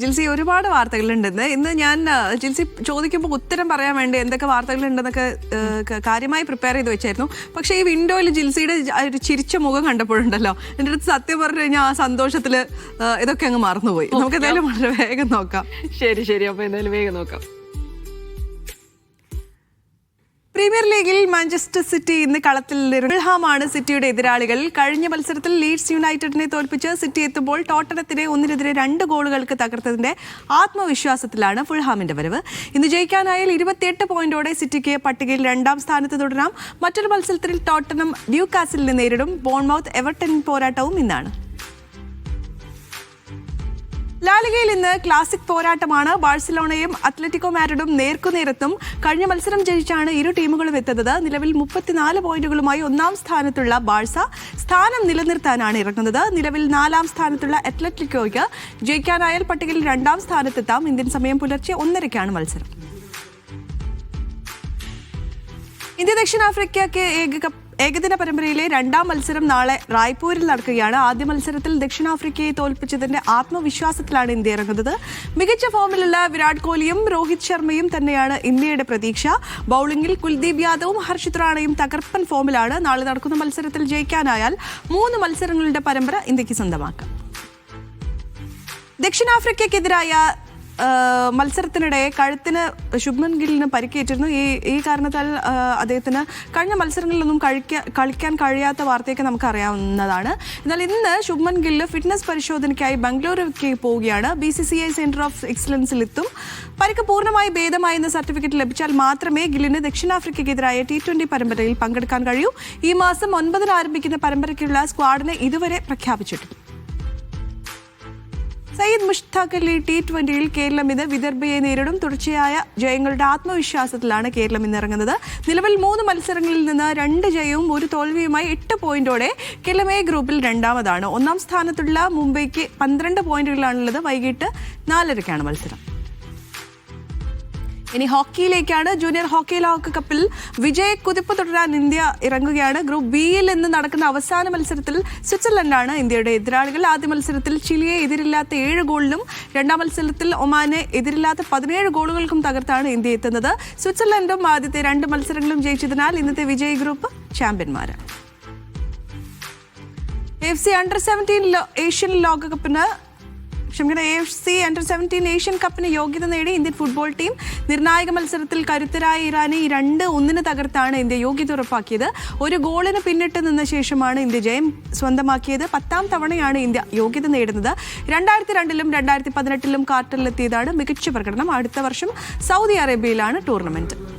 ജിൽസി ഒരുപാട് വാർത്തകളുണ്ടെന്ന്. ഇന്ന് ഞാൻ ജിൽസി ചോദിക്കുമ്പോൾ ഉത്തരം പറയാൻ വേണ്ടി എന്തൊക്കെ വാർത്തകളുണ്ടെന്നൊക്കെ കാര്യമായി പ്രിപ്പയർ ചെയ്ത് വെച്ചായിരുന്നു. പക്ഷേ ഈ വിൻഡോയിൽ ജിൽസിയുടെ ഒരു ചിരിച്ച മുഖം കണ്ടപ്പോഴുണ്ടല്ലോ. എന്റെ അടുത്ത് സത്യം പറഞ്ഞു കഴിഞ്ഞാൽ ആ സന്തോഷത്തിൽ ഇതൊക്കെ അങ്ങ് മറന്നുപോയി. നമുക്ക് എന്തായാലും വളരെ വേഗം നോക്കാം. ശരി ശരി. അപ്പോൾ എന്തായാലും വേഗം നോക്കാം. പ്രീമിയർ ലീഗിൽ മാഞ്ചസ്റ്റർ സിറ്റി ഇന്ന് കളത്തിലാണ് സിറ്റിയുടെ എതിരാളികൾ. കഴിഞ്ഞ മത്സരത്തിൽ ലീഡ്സ് യുണൈറ്റഡിനെ തോൽപ്പിച്ച് സിറ്റി എത്തുമ്പോൾ ടോട്ടനത്തിനെ ഒന്നിനെതിരെ രണ്ട് ഗോളുകൾക്ക് തകർത്തതിന്റെ ആത്മവിശ്വാസത്തിലാണ് ഫുൾഹാമിന്റെ വരവ്. ഇന്ന് ജയിക്കാനായാൽ ഇരുപത്തിയെട്ട് പോയിന്റോടെ സിറ്റിക്ക് പട്ടികയിൽ രണ്ടാം സ്ഥാനത്ത് തുടരാം. മറ്റൊരു മത്സരത്തിൽ ടോട്ടനം ഡ്യൂ കാസിലിനെ നേരിടും. ബോൺമൌത്ത് എവർട്ടൺ പോരാട്ടവും ഇന്നാണ്. ലാലിഗയിൽ ഇന്ന് ക്ലാസിക് പോരാട്ടമാണ്. ബാഴ്സലോണയും അത്ലറ്റിക്കോ മാഡ്രിഡും നേർക്കുനേരത്തും കഴിഞ്ഞ മത്സരം ജയിച്ചാണ് ഇരു ടീമുകളും എത്തുന്നത്. നിലവിൽ മുപ്പത്തിനാല് പോയിന്റുകളുമായി ഒന്നാം സ്ഥാനത്തുള്ള ബാഴ്സ സ്ഥാനം നിലനിർത്താനാണ് ഇറങ്ങുന്നത്. നിലവിൽ നാലാം സ്ഥാനത്തുള്ള അത്ലറ്റിക്കോയ്ക്ക് ജയിക്കാനായാൽ പട്ടികയിൽ രണ്ടാം സ്ഥാനത്തെത്താം. ഇന്ത്യൻ സമയം പുലർച്ചെ ഒന്നരയ്ക്കാണ് മത്സരം. ഇന്ത്യ ദക്ഷിണാഫ്രിക്കയ്ക്ക് ഏക കപ്പ് ഏകദിന പരമ്പരയിലെ രണ്ടാം മത്സരം നാളെ റായ്പൂരിൽ നടക്കുകയാണ്. ആദ്യ മത്സരത്തിൽ ദക്ഷിണാഫ്രിക്കയെ തോൽപ്പിച്ചതിന്റെ ആത്മവിശ്വാസത്തിലാണ് ഇന്ത്യ ഇറങ്ങുന്നത്. മികച്ച ഫോമിലുള്ള വിരാട് കോഹ്ലിയും രോഹിത് ശർമ്മയും തന്നെയാണ് ഇന്ത്യയുടെ പ്രതീക്ഷ. ബൌളിംഗിൽ കുൽദീപ് യാദവും ഹർഷിത് റാണയും തകർപ്പൻ ഫോമിലാണ് നാളെ നടക്കുന്ന മത്സരത്തിൽ ജയിക്കാനായാൽ മൂന്ന് മത്സരങ്ങളുടെ പരമ്പര ഇന്ത്യയ്ക്ക് സ്വന്തമാക്കാം. ദക്ഷിണാഫ്രിക്കയ്ക്കെതിരായ മത്സരത്തിനിടെ കഴുത്തിന് ശുഭ്മൻ ഗില്ലിന് പരിക്കേറ്റിരുന്നു. ഈ ഈ കാരണത്താൽ അദ്ദേഹത്തിന് കഴിഞ്ഞ മത്സരങ്ങളിലൊന്നും കഴിക്കാൻ കളിക്കാൻ കഴിയാത്ത വാർത്തയൊക്കെ നമുക്ക് അറിയാവുന്നതാണ് എന്നാൽ ഇന്ന് ശുഭ്മൻ ഗില്ല് ഫിറ്റ്നസ് പരിശോധനയ്ക്കായി ബംഗളൂരുവിലേക്ക് പോവുകയാണ്. B C C I centre of എക്സലൻസിൽ എത്തും പരിക്ക് പൂർണമായി ഭേദമായി എന്ന സർട്ടിഫിക്കറ്റ് ലഭിച്ചാൽ മാത്രമേ ഗില്ലിന് ദക്ഷിണാഫ്രിക്കയ്ക്കെതിരായ ടി ട്വന്റി പരമ്പരയിൽ പങ്കെടുക്കാൻ കഴിയൂ. ഈ മാസം ഒൻപതിന് ആരംഭിക്കുന്ന പരമ്പരയ്ക്കുള്ള സ്ക്വാഡിനെ ഇതുവരെ പ്രഖ്യാപിച്ചിട്ടില്ല. സയ്യിദ് മുഷ്താഖ് അലി ടി ട്വന്റിയിൽ കേരളം ഇന്ന് വിദർഭയെ നേരിടും. തുടർച്ചയായ ജയങ്ങളുടെ ആത്മവിശ്വാസത്തിലാണ് കേരളം ഇന്നിറങ്ങുന്നത് നിലവിൽ മൂന്ന് മത്സരങ്ങളിൽ നിന്ന് രണ്ട് ജയവും ഒരു തോൽവിയുമായി എട്ട് പോയിന്റോടെ കേരളം എ ഗ്രൂപ്പിൽ രണ്ടാമതാണ്. ഒന്നാം സ്ഥാനത്തുള്ള മുംബൈക്ക് പന്ത്രണ്ട് പോയിന്റുകളാണുള്ളത് വൈകിട്ട് നാലരയ്ക്കാണ് മത്സരം. ഇനി ഹോക്കിയിലേക്കാണ് ജൂനിയർ ഹോക്കി ലോകകപ്പിൽ വിജയ കുതിപ്പ് തുടരാൻ ഇന്ത്യ ഇറങ്ങുകയാണ്. ഗ്രൂപ്പ് ബിയിൽ ഇന്ന് നടക്കുന്ന അവസാന മത്സരത്തിൽ സ്വിറ്റ്സർലൻഡാണ് ഇന്ത്യയുടെ എതിരാളികൾ. ആദ്യ മത്സരത്തിൽ ചിലിയെ എതിരില്ലാത്ത ഏഴ് ഗോളിലും രണ്ടാം മത്സരത്തിൽ ഒമാനെ എതിരില്ലാത്ത പതിനേഴ് ഗോളുകൾക്കും തകർത്താണ് ഇന്ത്യ എത്തുന്നത്. സ്വിറ്റ്സർലൻഡും ആദ്യത്തെ രണ്ട് മത്സരങ്ങളും ജയിച്ചതിനാൽ ഇന്നത്തെ വിജയ് group ചാമ്പ്യന്മാരാണ് F C under seventeen Asian ലോകകപ്പിന് ക്ഷമിക്കണം A F C under seventeen Asian കപ്പിന് യോഗ്യത നേടി ഇന്ത്യൻ ഫുട്ബോൾ ടീം നിർണായക മത്സരത്തിൽ കരുത്തരായ ഇറാനെ രണ്ട് ഒന്നിന് തകർത്താണ് ഇന്ത്യ യോഗ്യത ഉറപ്പാക്കിയത്. ഒരു ഗോളിന് പിന്നിട്ട് നിന്ന ശേഷമാണ് ഇന്ത്യ ജയം സ്വന്തമാക്കിയത്. പത്താം തവണയാണ് ഇന്ത്യ യോഗ്യത നേടുന്നത്. രണ്ടായിരത്തി രണ്ടിലും രണ്ടായിരത്തി പതിനെട്ടിലും കാർട്ടറിലെത്തിയതാണ് മികച്ച പ്രകടനം. അടുത്ത വർഷം സൗദി അറേബ്യയിലാണ് ടൂർണമെന്റ്.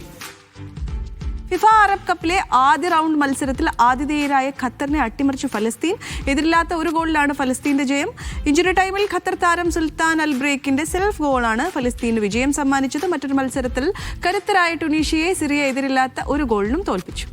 ഫിഫ അറബ് കപ്പിലെ ആദ്യ റൗണ്ട് മത്സരത്തിൽ ആതിഥേയരായ ഖത്തറിനെ അട്ടിമറിച്ചു ഫലസ്തീൻ. എതിരില്ലാത്ത ഒരു ഗോളിലാണ് ഫലസ്തീന്റെ ജയം. ഇഞ്ചുറി ടൈമിൽ ഖത്തർ താരം സുൽത്താൻ അൽ ബ്രേക്കിന്റെ സെൽഫ് ഗോളാണ് ഫലസ്തീന് വിജയം സമ്മാനിച്ചത്. മറ്റൊരു മത്സരത്തിൽ കരുത്തരായ ടുണീഷ്യയെ സിറിയ എതിരില്ലാത്ത ഒരു ഗോളിനും തോൽപ്പിച്ചു.